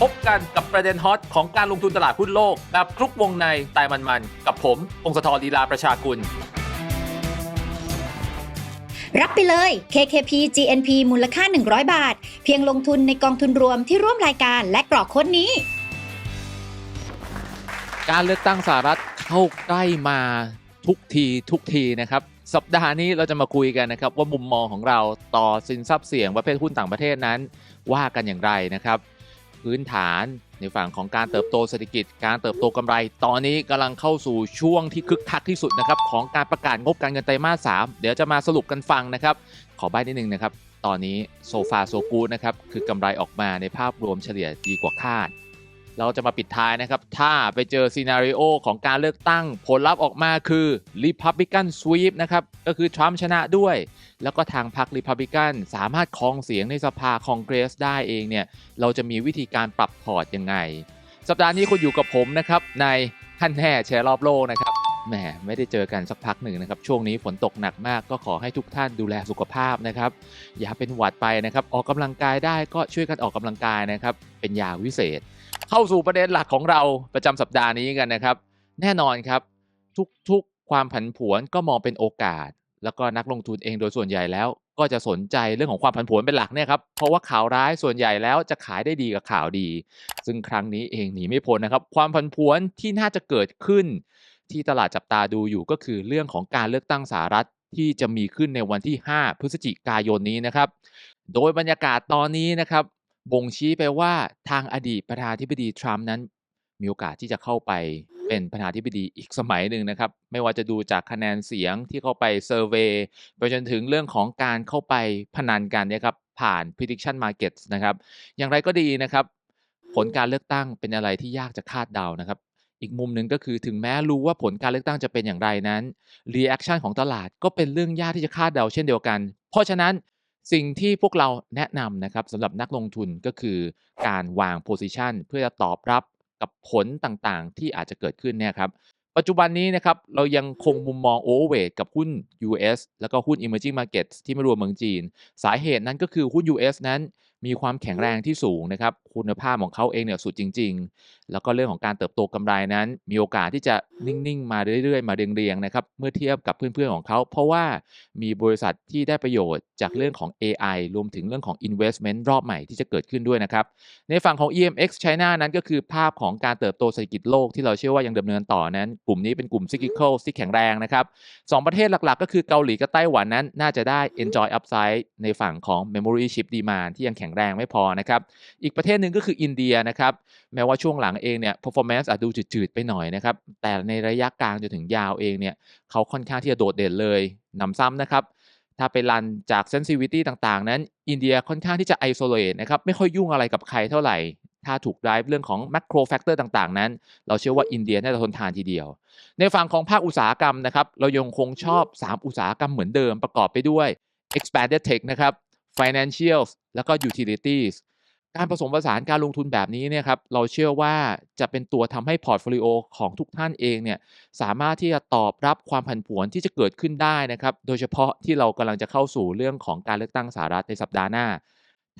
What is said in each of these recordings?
พบกันกับประเด็นฮอตของการลงทุนตลาดหุ้นโลก แบบคลุกวงในตายมันๆ กับผมองศธรลีลาประชากุล รับไปเลย KKP GNP มูลค่า 100 บาท เพียงลงทุนในกองทุนรวมที่ร่วมรายการและกรอกโค้ดนี้ การเลือกตั้งสหรัฐเข้าใกล้มาทุกทีทุกทีนะครับ สัปดาห์นี้เราจะมาคุยกันนะครับว่ามุมมองของเราต่อสินทรัพย์เสี่ยงประเภทหุ้นต่างประเทศนั้น ว่ากันอย่างไรนะครับ พื้นฐานในฝั่งของการเติบโตเศรษฐกิจ การเติบโตกำไร ตอนนี้กำลังเข้าสู่ช่วงที่คึกคักที่สุดนะครับของการประกาศงบการเงินไตรมาสสามเดี๋ยวจะมาสรุปกันฟังนะครับ ขอใบ้นิดนึงนะครับ ตอนนี้โซฟาโซกูนะครับคือกำไรออกมาในภาพรวมเฉลี่ยดีกว่าคาด เราจะมาปิดท้ายนะครับ ถ้าไปเจอซีนารีโอของการเลือกตั้ง ผลลัพธ์ออกมาคือ Republican Sweep นะครับ ก็คือทรัมป์ชนะด้วย แล้วก็ทางพรรค Republican สามารถครองเสียงในสภาคองเกรสได้เองเนี่ย เราจะมีวิธีการปรับพอร์ตยังไง สัปดาห์นี้คุณอยู่กับผมนะครับ ในขั้นแห่แชร์รอบโลกนะครับแหมไม่ได้เจอกันสักพักหนึ่งนะครับ ช่วงนี้ฝนตกหนักมากก็ขอให้ทุกท่านดูแลสุขภาพนะครับ อย่าเป็นหวัดไปนะครับ ออกกำลังกายได้ก็ช่วยกันออกกำลังกายนะครับ เป็นยาวิเศษ เข้าสู่ประเด็นหลักของเราประจำสัปดาห์นี้กันนะครับ แน่นอนครับ ทุกๆ ความผันผวนก็มองเป็นโอกาส แล้วก็นักลงทุนเองโดยส่วนใหญ่แล้ว ก็จะสนใจเรื่องของความผันผวนเป็นหลักเนี่ยครับเพราะว่าข่าวร้ายส่วนใหญ่แล้วจะขายได้ดีกับข่าวดี ซึ่งครั้งนี้เองหนีไม่พ้นนะครับ ความผันผวนที่น่าจะเกิดขึ้น ที่ตลาดจับตาดูอยู่ก็คือเรื่องของการเลือกตั้งสหรัฐที่จะมีขึ้นในวันที่ 5 พฤศจิกายนนี้นะครับ โดยบรรยากาศตอนนี้นะครับ บ่งชี้ไปว่าทางอดีตประธานาธิบดีทรัมป์นั้น มีโอกาสที่จะเข้าไปเป็นประธานาธิบดีอีกสมัยหนึ่งนะครับ ไม่ว่าจะดูจากคะแนนเสียงที่เข้าไปเซอร์เวยไปจนถึงเรื่องของการเข้าไปพนันกันเนะครับผ่าน prediction markets นะครับ อย่างไรก็ดีนะครับ ผลการเลือกตั้งเป็นอะไรที่ยากจะคาดเดานะครับ อีกมุมหนึ่งก็คือถึงแม้รู้ว่าผลการเลือกตั้งจะเป็นอย่างไรนั้น reaction ของตลาดก็เป็นเรื่องยากที่จะคาดเดาเช่นเดียวกัน เพราะฉะนั้น สิ่งที่พวกเราแนะนำนะครับสำหรับนักลงทุนก็คือการวาง position เพื่อจะตอบรับกับผลต่างๆ ที่อาจจะเกิดขึ้นเนี่ยครับปัจจุบันนี้นะครับเรายังคงมุมมอง overweight กับหุ้น US แล้วก็หุ้น emerging markets ที่ไม่รวมเมืองจีน สาเหตุนั้นก็คือหุ้น US นั้น มีความแข็งแรงที่สูงนะครับ คุณภาพของเขาเองเนี่ยสุดจริง ๆ แล้วก็เรื่องของการเติบโตกำไรนั้น มีโอกาสที่จะนิ่งๆ มาเรื่อยๆ มาเรียงๆนะครับเมื่อเทียบกับเพื่อนๆของเขา เพราะว่ามีบริษัทที่ได้ประโยชน์จากเรื่องของ AI รวมถึงเรื่องของ investment รอบใหม่ที่จะเกิดขึ้นด้วยนะครับ ในฝั่งของ EMX China นั้นก็คือภาพของการเติบโตเศรษฐกิจโลกที่เราเชื่อว่ายังดำเนินต่อนั้น กลุ่มนี้เป็นกลุ่ม cyclical ที่แข็งแรงนะครับสองประเทศหลักๆ ก็คือเกาหลีกับไต้หวันนั้น น่าจะได้ enjoy upside ในฝั่งของ memory chip demand ที่ยังแข็งแรงไม่พอนะครับ อีกประเทศหนึ่งก็คืออินเดียนะครับ แม้ว่าช่วงหลังเองเนี่ย performance อาจดูจืดๆไปหน่อยนะครับ แต่ในระยะกลางจนถึงยาวเองเนี่ยเขาค่อนข้างที่จะโดดเด่นเลยหนำซ้ำนะครับ ถ้าไปรันจาก sensitivity ต่างๆ นั้น อินเดียค่อนข้างที่จะ isolate นะครับ ไม่ค่อยยุ่งอะไรกับใครเท่าไหร่ ถ้าถูก drive เรื่องของ macro factor ต่างๆ นั้น เราเชื่อว่าอินเดียน่าจะทนทานทีเดียว ในฝั่งของภาคอุตสาหกรรมนะครับ เรายังคงชอบ 3 อุตสาหกรรมเหมือนเดิมประกอบไปด้วย expanded tech นะครับ financials แล้วก็ utilities การผสมผสานการลงทุนแบบนี้เนี่ยครับเราเชื่อว่าจะเป็นตัวทำให้พอร์ตโฟลิโอของทุกท่านเองเนี่ยสามารถที่จะตอบรับความผันผวนที่จะเกิดขึ้นได้นะครับโดยเฉพาะที่เรากำลังจะเข้าสู่เรื่องของการเลือกตั้งสหรัฐในสัปดาห์หน้า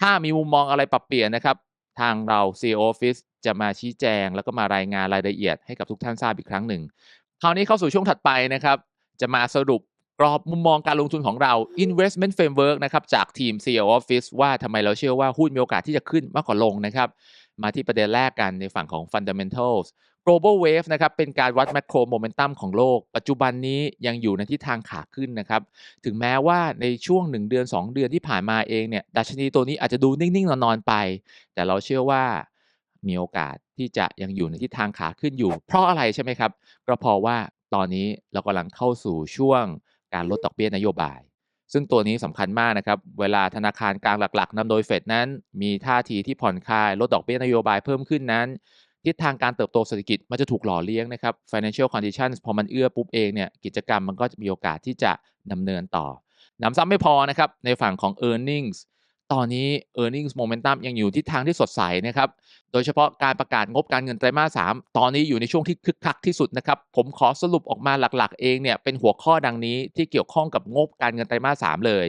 ถ้ามีมุมมองอะไรปรับเปลี่ยนนะครับทางเรา CEO Office จะมาชี้แจง แล้วก็มารายงานรายละเอียดให้กับทุกท่านทราบอีกครั้งหนึ่ง คราวนี้เข้าสู่ช่วงถัดไปนะครับ จะมาสรุป กรอบมุมมองการลงทุนของเรา investment framework นะครับจากทีม CEO Office ว่าทำไมเราเชื่อว่าหุ้นมีโอกาสที่จะขึ้นมากกว่าลงนะครับมาที่ประเด็นแรกกันในฝั่งของ fundamentals global wave นะครับเป็นการวัด macro momentum ของโลก ปัจจุบันนี้ยังอยู่ในทิศทางขาขึ้นนะครับ ถึงแม้ว่าในช่วง 1 เดือน 2 เดือนที่ผ่านมาเองเนี่ยดัชนีตัวนี้อาจจะดูนิ่ง ๆ นอน ๆ ไป แต่เราเชื่อว่ามีโอกาสที่จะยังอยู่ในทิศทางขาขึ้นอยู่ เพราะอะไรใช่ไหมครับ ก็เพราะว่าตอนนี้เรากำลังเข้าสู่ช่วง การลดดอกเบี้ยนโยบาย ซึ่งตัวนี้สำคัญมากนะครับ เวลาธนาคารกลางหลัก ๆนำโดยเฟดนั้น มีท่าทีที่ผ่อนคลาย ลดดอกเบี้ยนโยบายเพิ่มขึ้นนั้น ทิศทางการเติบโตเศรษฐกิจมันจะถูกหล่อเลี้ยงนะครับ financial conditions พอมันเอื้อปุ๊บเองเนี่ยกิจกรรมมันก็จะมีโอกาสที่จะดำเนินต่อนำซ้ำไม่พอนะครับในฝั่งของ earnings ตอนนี้ e a r n i n g s momentum ยังอยู่ทิศทางที่สดใสนะครับ โดยเฉพาะการประกาศงบการเงินไตรมาส 3 ตอนนี้อยู่ในช่วงที่คึกคักที่สุดนะครับ ผมขอสรุปออกมาหลักๆ เองเนี่ยเป็นหัวข้อดังนี้ที่เกี่ยวข้องกับงบการเงินไตรมาส 3 เลย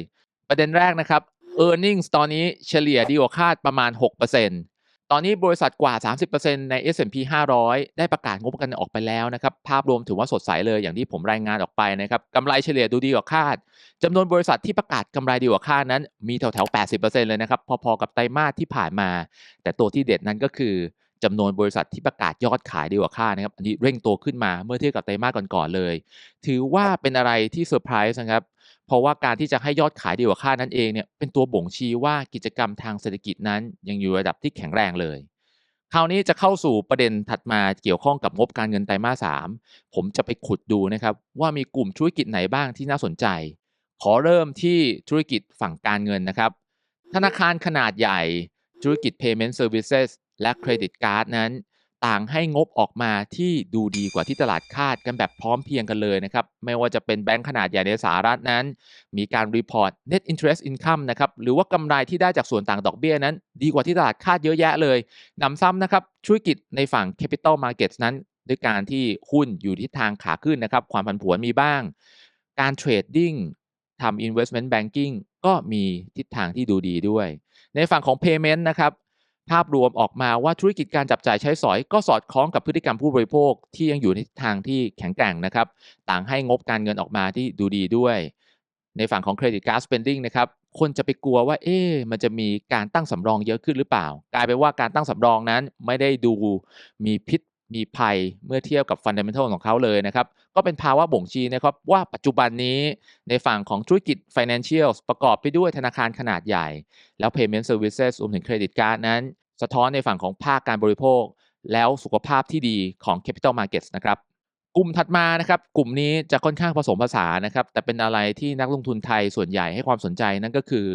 ประเด็นแรกนะครับ e a r n i n g ็ตอนนี้เฉลี่ยดีกว่าคาดประมาณ 6% ตอนนี้บริษัทกว่า 30%ใน S&P 500 ได้ประกาศงบกันออกไปแล้วนะครับ ภาพรวมถือว่าสดใสเลยอย่างที่ผมรายงานออกไปนะครับกำไรเฉลี่ยดูดีกว่าคาดจำนวนบริษัทที่ประกาศกำไรดีกว่าคาดนั้น มีแถวๆ 80%เลยนะครับ พอๆ กับไตรมาสที่ผ่านมา แต่ตัวที่เด็ดนั้นก็คือจำนวนบริษัทที่ประกาศยอดขายดีกว่าคาดนะครับ อันนี้เร่งตัวขึ้นมาเมื่อเทียบกับไตรมาสก่อนๆเลย ถือว่าเป็นอะไรที่เซอร์ไพรส์นะครับ เพราะว่าการที่จะให้ยอดขายดีกว่าคาดนั่นเองเนี่ยเป็นตัวบ่งชี้ว่ากิจกรรมทางเศรษฐกิจนั้นยังอยู่ระดับที่แข็งแรงเลย คราวนี้จะเข้าสู่ประเด็นถัดมาเกี่ยวข้องกับงบการเงินไตรมาสสามผมจะไปขุดดูนะครับว่ามีกลุ่มธุรกิจไหนบ้างที่น่าสนใจ ขอเริ่มที่ธุรกิจฝั่งการเงินนะครับ ธนาคารขนาดใหญ่ ธุรกิจ payment services และเครดิตการ์ดนั้น ต่างให้งบออกมาที่ดูดีกว่าที่ตลาดคาดกันแบบพร้อมเพียงกันเลยนะครับ ไม่ว่าจะเป็นแบงก์ขนาดใหญ่ในสหรัฐนั้น มีการรีพอร์ต net interest income นะครับ หรือว่ากำไรที่ได้จากส่วนต่างดอกเบี้ยนั้น ดีกว่าที่ตลาดคาดเยอะแยะเลยหนำซ้ำนะครับธุรกิจในฝั่ง capital markets นั้น ด้วยการที่หุ้นอยู่ที่ทางขาขึ้นนะครับ ความผันผวนมีบ้าง การเทรดดิ้งทำ investment banking ก็มีทิศทางที่ดูดีด้วย ในฝั่งของ payment นะครับ ภาพรวมออกมาว่าธุรกิจการจับจ่ายใช้สอยก็สอดคล้องกับพฤติกรรมผู้บริโภคที่ยังอยู่ในทางที่แข็งแกร่งนะครับ ต่างให้งบการเงินออกมาที่ดูดีด้วย ในฝั่งของเครดิตการ์ดสเปนดิ้งนะครับคนจะไปกลัวว่า เอ๊ะมันจะมีการตั้งสำรองเยอะขึ้นหรือเปล่า กลายเป็นว่าการตั้งสำรองนั้นไม่ได้ดูมีพิษ มีภัยเมื่อเทียบกับ fundamental ของเขาเลยนะครับ ก็เป็นภาวะบ่งชี้นะครับว่าปัจจุบันนี้ในฝั่งของธุรกิจ financial ประกอบไปด้วยธนาคารขนาดใหญ่ แล้ว payment services รวมถึงเครดิตการ์ดนั้น สะท้อนในฝั่งของภาคการบริโภค แล้วสุขภาพที่ดีของ capital markets นะครับกลุ่มถัดมานะครับกลุ่มนี้จะค่อนข้างผสมผสานนะครับแต่เป็นอะไรที่นักลงทุนไทยส่วนใหญ่ให้ความสนใจนั่นก็คือ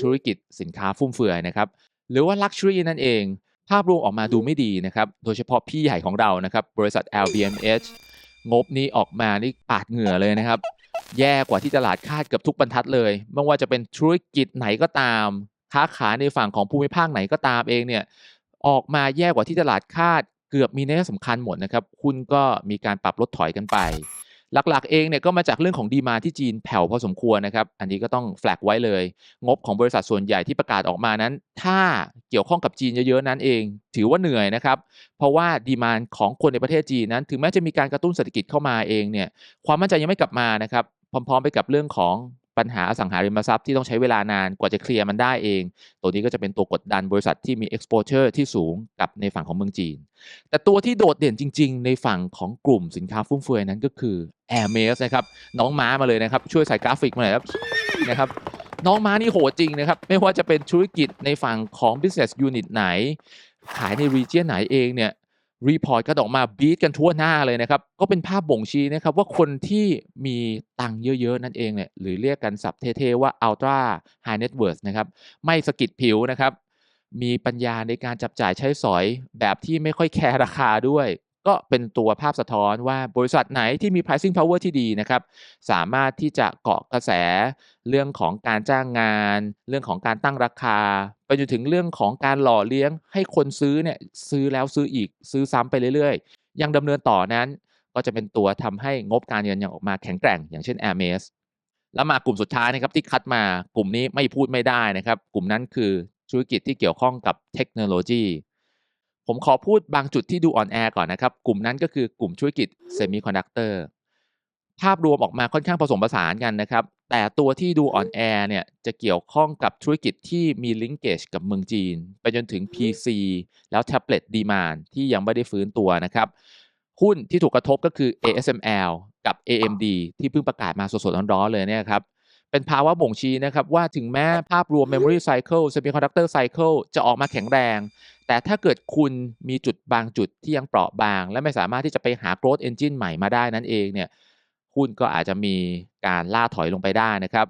ธุรกิจสินค้าฟุ่มเฟือยนะครับหรือว่า luxury นั่นเอง ภาพรวมออกมาดูไม่ดีนะครับ โดยเฉพาะพี่ใหญ่ของเรานะครับ บริษัท LVMH งบนี้ออกมานี่ปาดเหงื่อเลยนะครับ แย่กว่าที่ตลาดคาดเกือบทุกบรรทัดเลย ไม่ว่าจะเป็นธุรกิจไหนก็ตาม ค้าขายในฝั่งของภูมิภาคไหนก็ตามเองเนี่ย ออกมาแย่กว่าที่ตลาดคาด เกือบมีนัยสำคัญหมดนะครับหุ้นก็มีการปรับลดถอยกันไป หลักๆ เองเนี่ยก็มาจากเรื่องของดีมาที่จีนแผ่วพอสมควรนะครับ อันนี้ก็ต้องแฟลกไว้เลย งบของบริษัทส่วนใหญ่ที่ประกาศออกมานั้น ถ้าเกี่ยวข้องกับจีนเยอะๆนั้นเอง ถือว่าเหนื่อยนะครับ เพราะว่าดีมานของคนในประเทศจีนนั้น ถึงแม้จะมีการกระตุ้นเศรษฐกิจเข้ามาเองเนี่ยความมั่นใจยังไม่กลับมานะครับพร้อม ๆ ไปกับเรื่องของ ปัญหาอสังหาริมทรัพย์ที่ต้องใช้เวลานานกว่าจะเคลียร์มันได้เอง ตัวนี้ก็จะเป็นตัวกดดันบริษัทที่มี exposure ที่สูงกับในฝั่งของเมืองจีน แต่ตัวที่โดดเด่นจริง ๆ ในฝั่งของกลุ่มสินค้าฟุ่มเฟือยนั้นก็คือ Hermes นะครับน้องม้ามาเลยนะครับ ช่วยใส่กราฟิกมาหน่อยครับนะครับน้องม้านี่โหจริงนะครับ ไม่ว่าจะเป็นธุรกิจในฝั่งของ business unit ไหน ขายใน region ไหนเองเนี่ย รีพอร์ตก็ออกมาบีทกันทั่วหน้าเลยนะครับ ก็เป็นภาพบ่งชี้นะครับว่าคนที่มีตังค์เยอะ ๆ นั่นเองเนี่ยหรือเรียกกันศัพท์เท่ๆว่า ultra high net worth นะครับ ไม่สะกิดผิวนะครับ มีปัญญาในการจับจ่ายใช้สอยแบบที่ไม่ค่อยแคร์ราคาด้วย ก็เป็นตัวภาพสะท้อนว่าบริษัทไหนที่มี pricing power ที่ดีนะครับ สามารถที่จะเกาะกระแสเรื่องของการจ้างงาน เรื่องของการตั้งราคา ไปจนถึงเรื่องของการหล่อเลี้ยงให้คนซื้อเนี่ยซื้อแล้วซื้ออีกซื้อซ้ำไปเรื่อยๆ ยังดำเนินต่อนั้น ก็จะเป็นตัวทำให้งบการเงินยังออกมาแข็งแกร่ง อย่างเช่น Hermes แล้วมากลุ่มสุดท้ายนะครับที่คัดมากลุ่มนี้ไม่พูดไม่ได้นะครับ กลุ่มนั้นคือธุรกิจที่เกี่ยวข้องกับเทคโนโลยี ผมขอพูดบางจุดที่ดูอ่อนแอก่อนนะครับ กลุ่มนั้นก็คือกลุ่มธุรกิจเซมิคอนดักเตอร์ภาพรวมออกมาค่อนข้างผสมผสานกันนะครับ แต่ตัวที่ดูอ่อนแอเนี่ยจะเกี่ยวข้องกับธุรกิจที่มีลิงเกจกับเมืองจีน ไปจนถึง PC แล้วแท็บเล็ตดีมานที่ยังไม่ได้ฟื้นตัวนะครับ หุ้นที่ถูกกระทบก็คือ ASML กับ AMD ที่เพิ่งประกาศมาสดๆร้อนๆเลยเนี่ยครับ เป็นภาวะบ่งชี้นะครับว่าถึงแม้ภาพรวม Memory Cycle Semiconductor Cycle จะออกมาแข็งแรง แต่ถ้าเกิดคุณมีจุดบางจุดที่ยังเปราะบาง และไม่สามารถที่จะไปหา growth engine ใหม่มาได้นั่นเองเนี่ยหุ้นก็อาจจะมีการล่าถอยลงไปได้นะครับ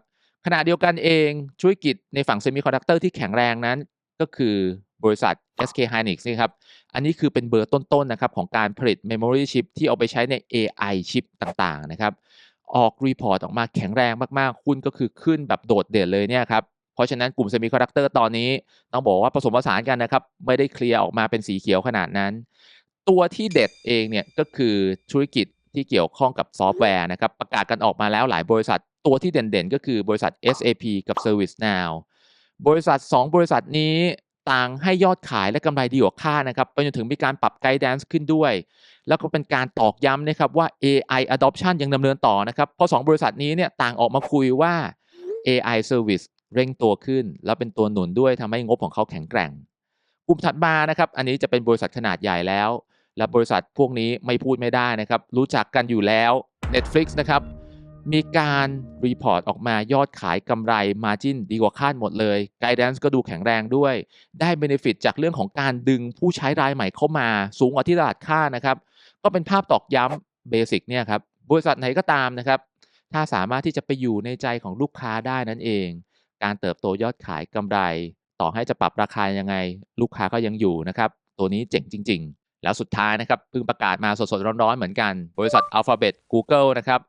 ขณะเดียวกันเองธุรกิจในฝั่งเซมิคอนดักเตอร์ที่แข็งแรงนั้น ก็คือบริษัท SK Hynix นี่ครับ อันนี้คือเป็นเบอร์ต้นๆนะครับของการผลิต Memory Chip ที่เอาไปใช้ใน AI Chip ต่างๆนะครับ ออกรีพอร์ตออกมาแข็งแรงมากๆหุ้นก็คือขึ้นแบบโดดเด่นเลยเนี่ยครับเพราะฉะนั้นกลุ่มเซมิคอนดักเตอร์ตอนนี้ต้องบอกว่าผสมผสานกันนะครับ ไม่ได้เคลียร์ออกมาเป็นสีเขียวขนาดนั้น ตัวที่เด็ดเองเนี่ยก็คือธุรกิจที่เกี่ยวข้องกับซอฟต์แวร์นะครับประกาศกันออกมาแล้วหลายบริษัท ตัวที่เด่นๆ ก็คือบริษัท SAP กับ ServiceNow บริษัท 2 บริษัทนี้ ต่างให้ยอดขายและกำไรดีกว่าคาดนะครับ ไปจนถึงมีการปรับไกด์แดนซ์ขึ้นด้วย แล้วก็เป็นการตอกย้ำนะครับว่า AI adoption ยังดำเนินต่อนะครับ เพราะ 2 บริษัทนี้เนี่ยต่างออกมาคุยว่า AI service เร่งตัวขึ้น แล้วเป็นตัวหนุนด้วยทำให้งบของเขาแข็งแกร่งกลุ่มถัดมานะครับ อันนี้จะเป็นบริษัทขนาดใหญ่แล้ว และบริษัทพวกนี้ไม่พูดไม่ได้นะครับ รู้จักกันอยู่แล้ว Netflix นะครับ มีการรีพอร์ตออกมายอดขายกำไร Margin ดีกว่าคาดหมดเลย Guidance ก็ดูแข็งแรงด้วย ได้ Benefit จากเรื่องของการดึงผู้ใช้รายใหม่เข้ามา สูงกว่าที่ตลาดคาดนะครับ ก็เป็นภาพตอกย้ำเบสิกเนี่ยครับบริษัทไหนก็ตามนะครับ ถ้าสามารถที่จะไปอยู่ในใจของลูกค้าได้นั่นเอง การเติบโตยอดขายกำไร ต่อให้จะปรับราคายังไง ลูกค้าก็ยังอยู่นะครับตัวนี้เจ๋งจริง ๆ แล้วสุดท้ายนะครับเพิ่งประกาศมาสดๆร้อนๆเหมือนกัน บริษัท Alphabet Google นะครับ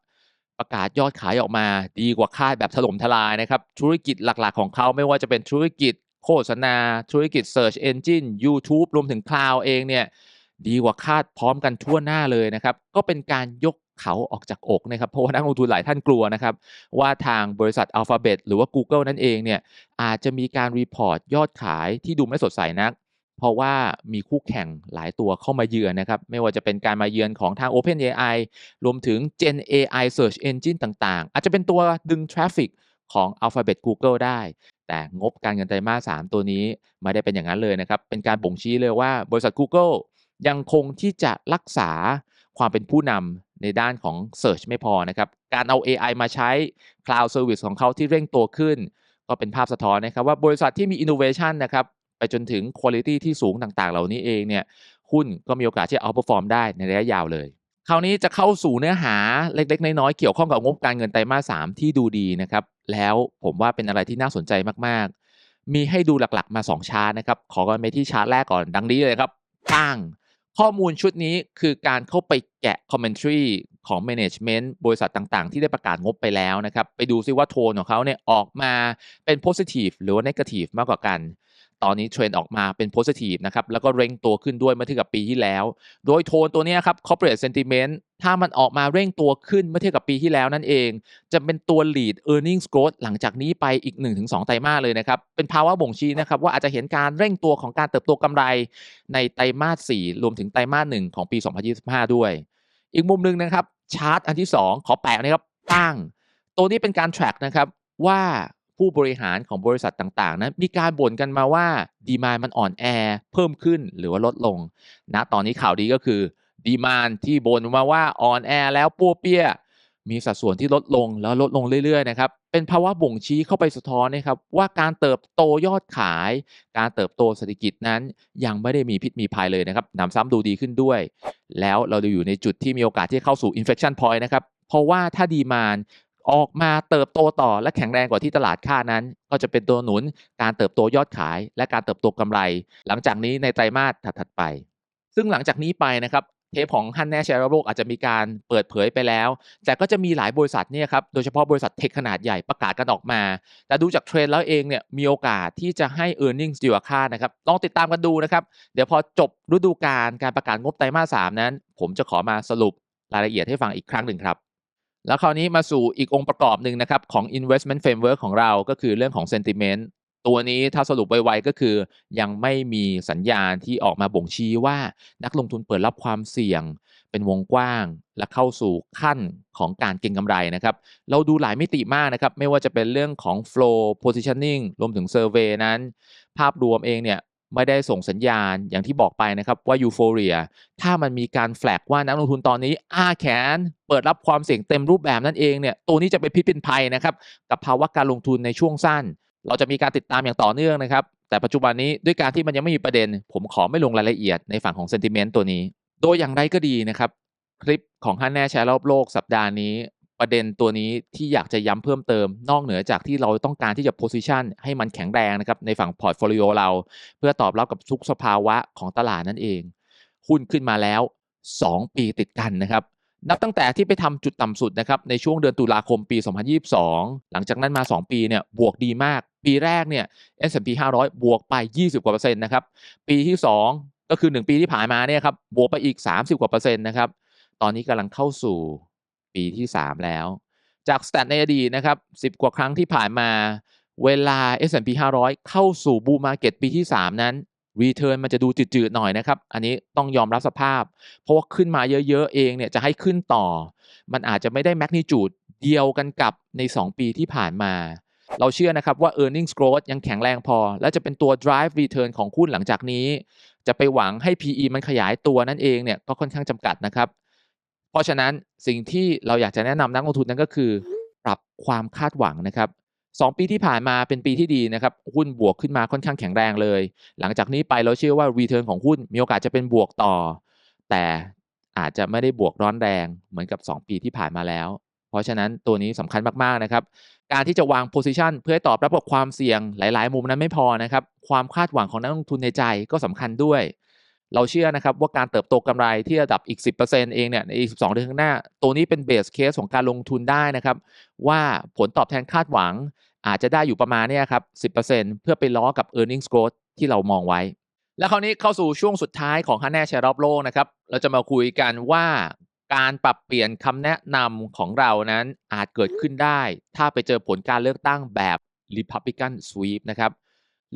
ประกาศยอดขายออกมา ดีกว่าคาดแบบถล่มทลายนะครับ ธุรกิจหลักๆ ของเขาไม่ว่าจะเป็นธุรกิจโฆษณา ธุรกิจ Search Engine YouTube รวมถึง Cloud เองเนี่ยดีกว่าคาดพร้อมกันทั่วหน้าเลยนะครับ ก็เป็นการยกเขาออกจากอกนะครับ เพราะว่านักลงทุนหลายท่านกลัวนะครับ ว่าทางบริษัท Alphabet หรือว่า Google นั่นเองเนี่ยอาจจะมีการรีพอร์ตยอดขายที่ดูไม่สดใสนัก เพราะว่ามีคู่แข่งหลายตัวเข้ามาเยือนนะครับ ไม่ว่าจะเป็นการมาเยือนของทาง OpenAI รวมถึง Gen AI Search Engine ต่างๆ อาจจะเป็นตัวดึงทราฟฟิกของ Alphabet Google ได้ แต่งบการเงินไตรมาส3ตัวนี้ไม่ได้เป็นอย่างนั้นเลยนะครับ เป็นการบ่งชี้เลยว่าบริษัท Google ยังคงที่จะรักษาความเป็นผู้นำในด้านของ Search ไม่พอนะครับ การเอา AI มาใช้ Cloud Service ของเขาที่เร่งตัวขึ้น ก็เป็นภาพสะท้อนนะครับว่าบริษัทที่มี Innovation นะครับ ไปจนถึง Quality ที่สูงต่างๆ เหล่านี้เองเนี่ยหุ้นก็มีโอกาสที่จะ outperform ได้ในระยะยาวเลยคราวนี้จะเข้าสู่เนื้อหาเล็กๆ น้อยๆ เกี่ยวข้องกับงบการเงินไตรมาส3ที่ดูดีนะครับ แล้วผมว่าเป็นอะไรที่น่าสนใจมากๆ มีให้ดูหลักๆ มา 2 ชาร์ตนะครับ ขอกันไปที่ชาร์ตแรกก่อนดังนี้เลยครับปังข้อมูลชุดนี้คือการเข้าไปแกะ commentary ของ management บริษัทต่างๆ ที่ได้ประกาศงบไปแล้วนะครับ ไปดูซิว่าโทนของเขาเนี่ยออกมาเป็น positive หรือว่า negative มากกว่ากัน ตอนนี้เทรนด์ออกมาเป็น positive นะครับแล้วก็เร่งตัวขึ้นด้วยเมื่อเทียบกับปีที่แล้ว โดยโทนตัวนี้ครับ corporate sentiment ถ้ามันออกมาเร่งตัวขึ้นเมื่อเทียบกับปีที่แล้วนั่นเอง จะเป็นตัว lead earnings growth หลังจากนี้ไปอีก 1-2 ไตรมาสเลยนะครับ เป็นภาวะบ่งชี้นะครับ ว่าอาจจะเห็นการเร่งตัวของการเติบโตกำไรในไตรมาส 4 รวมถึงไตรมาส 1 ของปี 2025 ด้วย อีกมุมหนึ่งนะครับชาร์ตอันที่ 2 ขอแปะนะครับตั้ง ตัวนี้เป็นการ track นะครับว่า ผู้บริหารของบริษัทต่างๆนั้นมีการบ่นกันมาว่าดีมานมันอ่อนแอเพิ่มขึ้นหรือว่าลดลงณตอนนี้ข่าวดีก็คือดีมานที่บ่นมาว่าอ่อนแอแล้วปัวเปี้ย มีสัดส่วนที่ลดลงแล้วลดลงเรื่อยๆนะครับเป็นภาวะบ่งชี้เข้าไปสะท้อนนะครับว่าการเติบโตยอดขาย การเติบโตเศรษฐกิจนั้น ยังไม่ได้มีพิษมีภัยเลยนะครับหนำซ้ำดูดีขึ้นด้วย แล้วเราจะอยู่ในจุดที่มีโอกาสที่เข้าสู่ inflection point นะครับเพราะว่าถ้าดีมาน ออกมาเติบโตต่อและแข็งแรงกว่าที่ตลาดค่านั้น ก็จะเป็นตัวหนุนการเติบโตยอดขาย และการเติบโตกำไร หลังจากนี้ในไตรมาสถัดๆไป ซึ่งหลังจากนี้ไปนะครับเทปของฮันแน่แชร์โลกอาจจะมีการเปิดเผยไปแล้ว แต่ก็จะมีหลายบริษัทเนี่ยครับ โดยเฉพาะบริษัทเทคขนาดใหญ่ประกาศกันออกมา แต่ดูจากเทรนด์แล้วเองเนี่ยมีโอกาสที่จะให้ e a r n i n g ดีกว่าคาดนะครับ ลองติดตามกันดูนะครับ เดี๋ยวพอจบฤดูกาลการประกาศงบไตรมาส3นั้น ผมจะขอมาสรุปรายละเอียดให้ฟังอีกครั้งหนึ่งครับ แล้วคราวนี้มาสู่อีกองค์ประกอบหนึ่งนะครับของ investment framework ของเราก็คือเรื่องของ sentiment ตัวนี้ถ้าสรุปไวๆก็คือยังไม่มีสัญญาณที่ออกมาบ่งชี้ว่านักลงทุนเปิดรับความเสี่ยง เป็นวงกว้าง และเข้าสู่ขั้นของการเก็งกำไรนะครับ เราดูหลายมิติมากนะครับ ไม่ว่าจะเป็นเรื่องของ flow positioning รวมถึง survey นั้น ภาพรวมเองเนี่ย ไม่ได้ส่งสัญญาณอย่างที่บอกไปนะครับว่ายูโฟเรียถ้ามันมีการแฟลกว่านักลงทุนตอนนี้อ้าแขน เปิดรับความเสี่ยงเต็มรูปแบบนั่นเองเนี่ยตัวนี้จะเป็นพิษเป็นภัยนะครับกับภาวะการลงทุนในช่วงสั้น เราจะมีการติดตามอย่างต่อเนื่องนะครับแต่ปัจจุบันนี้ด้วยการที่มันยังไม่มีประเด็น ผมขอไม่ลงรายละเอียดในฝั่งของเซนติเมนต์ตัวนี้ โดยอย่างไรก็ดีนะครับคลิปของฮันแน่แชร์รอบโลกสัปดาห์นี้ ประเด็นตัวนี้ที่อยากจะย้ำเพิ่มเติม นอกเหนือจากที่เราต้องการที่จะ position ให้มันแข็งแรงนะครับในฝั่งพอร์ตโฟลิโอเรา เพื่อตอบรับกับทุกสภาวะของตลาดนั่นเอง หุ้นขึ้นมาแล้ว 2 ปีติดกันนะครับนับตั้งแต่ที่ไปทำจุดต่ำสุดนะครับในช่วงเดือนตุลาคมปี 2022 หลังจากนั้นมา 2 ปีเนี่ยบวกดีมาก ปีแรกเนี่ย S&P 500 บวกไป 20 กว่าเปอร์เซ็นต์นะครับปีที่ 2 ก็คือ 1 ปีที่ผ่านมาเนี่ยครับบวกไปอีก 30 กว่าเปอร์เซ็นต์นะครับตอนนี้กำลังเข้าสู่ ปีที่ 3 แล้ว จากสแตทในอดีตนะครับ10 กว่าครั้งที่ผ่านมา เวลา S&P 500 เข้าสู่บูมมาเก็ตปีที่ 3 นั้นรีเทิร์นมันจะดูจืดๆหน่อยนะครับ อันนี้ต้องยอมรับสภาพ เพราะว่าขึ้นมาเยอะๆเองเนี่ยจะให้ขึ้นต่อ มันอาจจะไม่ได้แมกนิจูดเดียวกันกับใน 2 ปีที่ผ่านมา เราเชื่อนะครับว่า e a r n i n g s growth ยังแข็งแรงพอ และจะเป็นตัว drive return ของหุ้นหลังจากนี้ จะไปหวังให้ PE มันขยายตัวนั่นเองเนี่ยก็ค่อนข้างจำกัดนะครับ เพราะฉะนั้นสิ่งที่เราอยากจะแนะนำนักลงทุนนั่นก็คือ ปรับความคาดหวังนะครับสองปีที่ผ่านมาเป็นปีที่ดีนะครับหุ้นบวกขึ้นมาค่อนข้างแข็งแรงเลย หลังจากนี้ไปเราเชื่อว่า return ของหุ้นมีโอกาสจะเป็นบวกต่อ แต่อาจจะไม่ได้บวกร้อนแรงเหมือนกับ 2 ปีที่ผ่านมาแล้ว เพราะฉะนั้นตัวนี้สำคัญมากๆนะครับการที่จะวาง position เพื่อให้ตอบรับกับความเสี่ยงหลาย ๆ มุมนั้นไม่พอนะครับความคาดหวังของนักลงทุนในใจก็สำคัญด้วย เราเชื่อนะครับว่าการเติบโตกำไรที่ระดับอีก 10%เองเนี่ยในอีก 12 เดือนข้างหน้า ตัวนี้เป็นเบสเคสของการลงทุนได้นะครับ ว่าผลตอบแทนคาดหวังอาจจะได้อยู่ประมาณเนี่ยครับ 10%เพื่อไปล้อกับ e a r n i n g s growth ที่เรามองไว้ แล้วคราวนี้เข้าสู่ช่วงสุดท้ายของฮันแน่แชร์รอบโลกนะครับ เราจะมาคุยกันว่าการปรับเปลี่ยนคำแนะนำของเรานั้นอาจเกิดขึ้นได้ ถ้าไปเจอผลการเลือกตั้งแบบ Republican Sweep นะครับ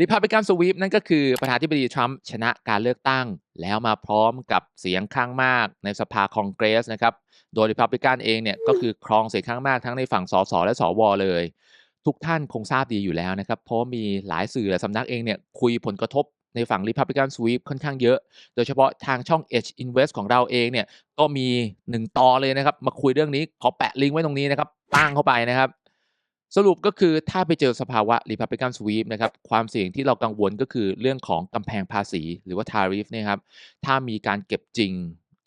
Republican Sweep นั่นก็คือประธานาธิบดีทรัมป์ชนะการเลือกตั้ง แล้วมาพร้อมกับเสียงข้างมากในสภาคองเกรสนะครับ โดย Republican เองเนี่ยก็คือครองเสียงข้างมากทั้งในฝั่งสสและสวเลย ทุกท่านคงทราบดีอยู่แล้วนะครับ เพราะมีหลายสื่อและสำนักเองเนี่ยคุยผลกระทบในฝั่ง Republican Sweep ค่อนข้างเยอะ โดยเฉพาะทางช่อง Edge Invest ของเราเองเนี่ยก็มีหนึ่งตอนเลยนะครับ มาคุยเรื่องนี้ขอแปะลิงก์ไว้ตรงนี้นะครับตั้งเข้าไปนะครับ สรุปก็คือถ้าไปเจอสภาวะ Republican Sweep นะครับความเสี่ยงที่เรากังวลก็คือเรื่องของกำแพงภาษี หรือว่า tariff นี่ยครับถ้ามีการเก็บจริง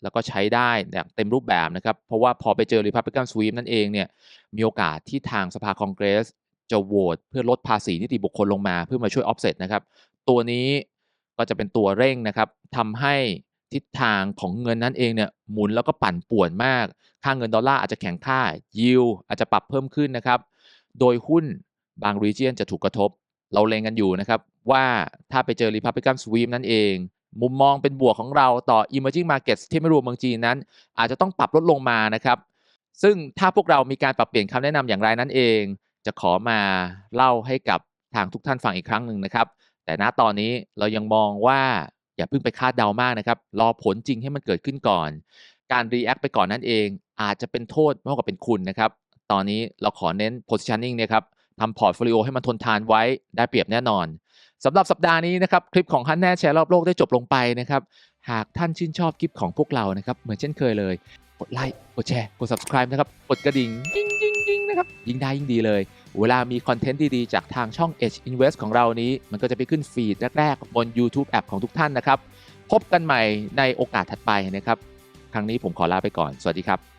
แล้วก็ใช้ได้อย่างเต็มรูปแบบนะครับ เพราะว่าพอไปเจอ Republican Sweep นั่นเองเนี่ยมีโอกาสที่ทางสภาคองเกรส จะโหวตเพื่อลดภาษีนิติบุคคลลงมาเพื่อมาช่วย offset นะครับ ตัวนี้ก็จะเป็นตัวเร่งนะครับทำให้ทิศทางของเงินนั้นเองเนี่ยหมุนแล้วก็ปั่นป่วนมาก ค่าเงินดอลลาร์อาจจะแข็งค่า yield อาจจะปรับเพิ่มขึ้นนะครับ โดยหุ้นบาง region จะถูกกระทบ เราเลงกันอยู่นะครับ ว่าถ้าไปเจอ Republican Sweep นั่นเอง มุมมองเป็นบวกของเราต่อ emerging markets ที่ไม่รวมเมืองจีนนั้น อาจจะต้องปรับลดลงมานะครับ ซึ่งถ้าพวกเรามีการปรับเปลี่ยนคำแนะนำอย่างไรนั่นเอง จะขอมาเล่าให้กับทางทุกท่านฟังอีกครั้งหนึ่งนะครับ แต่ณตอนนี้เรายังมองว่าอย่าเพิ่งไปคาดเดามากนะครับ รอผลจริงให้มันเกิดขึ้นก่อน การ react ไปก่อนนั่นเอง อาจจะเป็นโทษมากกว่าเป็นคุณนะครับ ตอนนี้เราขอเน้น positioning เนี่ยครับทำพอร์ตโฟลิโอให้มันทนทานไว้ได้เปรียบแน่นอนสำหรับสัปดาห์นี้นะครับคลิปของฮันแน่แชร์รอบโลกได้จบลงไปนะครับหากท่านชื่นชอบคลิปของพวกเรานะครับเหมือนเช่นเคยเลย กดไลค์กดแชร์กด subscribe นะครับกดกระดิ่งยิ่งยิ่งยิ่งนะครับยิ่งได้ยิ่งดีเลย เวลามีคอนเทนต์ดีๆ จากทางช่อง Edge Invest ของเรานี้ มันก็จะไปขึ้นฟีดแรกๆบน YouTube แอปของทุกท่านนะครับพบกันใหม่ในโอกาสถัดไปนะครับ ครั้งนี้ผมขอลาไปก่อน สวัสดีครับ